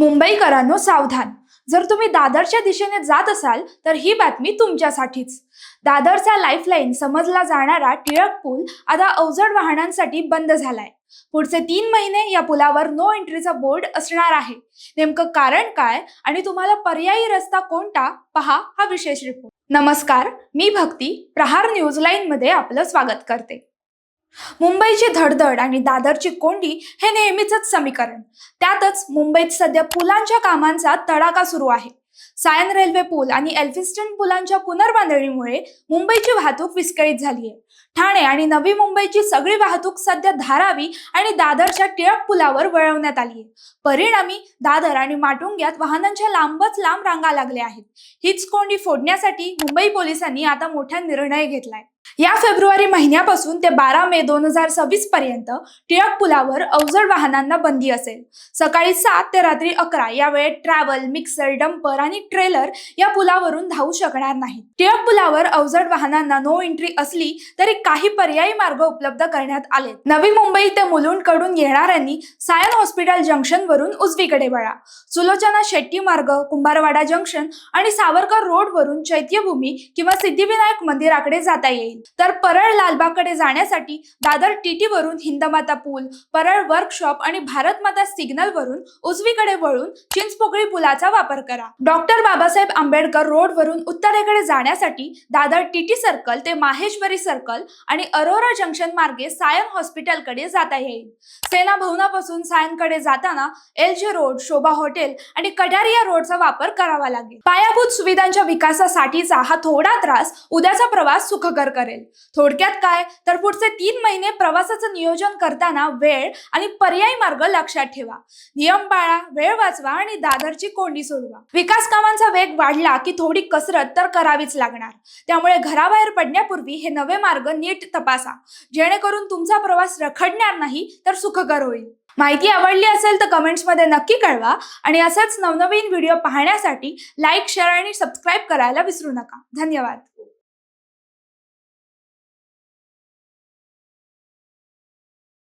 मुंबईकरांनो सावधान. जर तुम्ही दादरच्या दिशेने जात असाल तर ही बातमी तुमच्यासाठीच. दादरचा लाईफलाईन समजला जाणारा टिळक पूल आता अवजड वाहनांसाठी बंद झालाय. पुढचे तीन महिने या पुलावर नो एंट्रीचा बोर्ड असणार आहे. नेमकं कारण काय आणि तुम्हाला पर्यायी रस्ता कोणता? पहा हा विशेष रिपोर्ट नमस्कार मी भक्ती प्रहार न्यूज लाईन मध्ये आपलं स्वागत करते. मुंबईची धडधड आणि दादरची कोंडी हे नेहमीच समीकरण. त्यातच मुंबईत सध्या पुलांच्या कामांचा तडाखा सुरू आहे. सायन रेल्वे पूल आणि एल्फिस्टन पुलांच्या पुनर्बांधणीमुळे मुंबईची वाहतूक विस्कळीत झाली आहे. ठाणे आणि नवी मुंबईची सगळी वाहतूक सध्या धारावी आणि दादरच्या टिळक पुलावर वळवण्यात आली आहे. परिणामी दादर आणि माटुंग्यात वाहनांच्या लांबच लांब रांगा लागल्या आहेत. हीच कोंडी फोडण्यासाठी मुंबई पोलिसांनी आता मोठा निर्णय घेतलाय. या फेब्रुवारी महिन्यापासून ते बारा मे दोन हजार सव्वीस पर्यंत टिळक पुलावर अवजड वाहनांना बंदी असेल. सकाळी सात ते रात्री अकरा या वेळेत ट्रॅव्हल मिक्सर डंपर आणि ट्रेलर या पुलावरून धावू शकणार नाही टिळक पुलावर अवजड वाहनांना नो एंट्री असली तरी काही पर्यायी मार्ग उपलब्ध करण्यात आले नवी मुंबई ते मुलुंडकडून येणाऱ्यांनी सायन हॉस्पिटल जंक्शन वरून उजवीकडे वळा. सुलोचना शेट्टी मार्ग कुंभारवाडा जंक्शन आणि सावरकर रोड वरून चैत्यभूमी किंवा सिद्धिविनायक मंदिराकडे जाता येईल. तर परळ लालबागकडे जाण्यासाठी दादर टीटी वरून हिंदमाता पूल परळ वर्कशॉप आणि भारतमाता सिग्नल वरून उजवीकडे वळून चिंचपोकळी पुलाचा वापर करा. डॉक्टर बाबासाहेब आंबेडकर रोड वरून उत्तरेकडे जाण्यासाठी दादर टीटी सर्कल ते माहेश्वरी सर्कल आणि अरोरा जंक्शन मार्गे सायन हॉस्पिटलकडे जाता येईल. सेना भवनापासून सायनकडे जाताना एलजे रोड शोभा हॉटेल आणि कडारिया रोडचा वापर करावा लागेल. पायाभूत सुविधांच्या विकासासाठीचा हा थोडा त्रास उद्याचा प्रवास सुखकर करेल. थोडक्यात काय? तर पुढचे तीन महिने प्रवासाचं नियोजन करताना वेळ आणि पर्यायी मार्ग लक्षात ठेवा. नियम पाळा वेळ वाचवा आणि दादरची कोंडी सोडवा. विकास कामांचा वेग वाढला की थोडी कसरत तर करावीच लागणार. त्यामुळे घराबाहेर पडण्यापूर्वी हे नवे मार्ग नीट तपासा. जेणेकरून तुमचा प्रवास रखडणार नाही तर सुखकर होईल. माहिती आवडली असेल तर कमेंट्समध्ये नक्की कळवा आणि असेच नवनवीन व्हिडिओ पाहण्यासाठी लाईक शेअर आणि सबस्क्राईब करायला विसरू नका. धन्यवाद.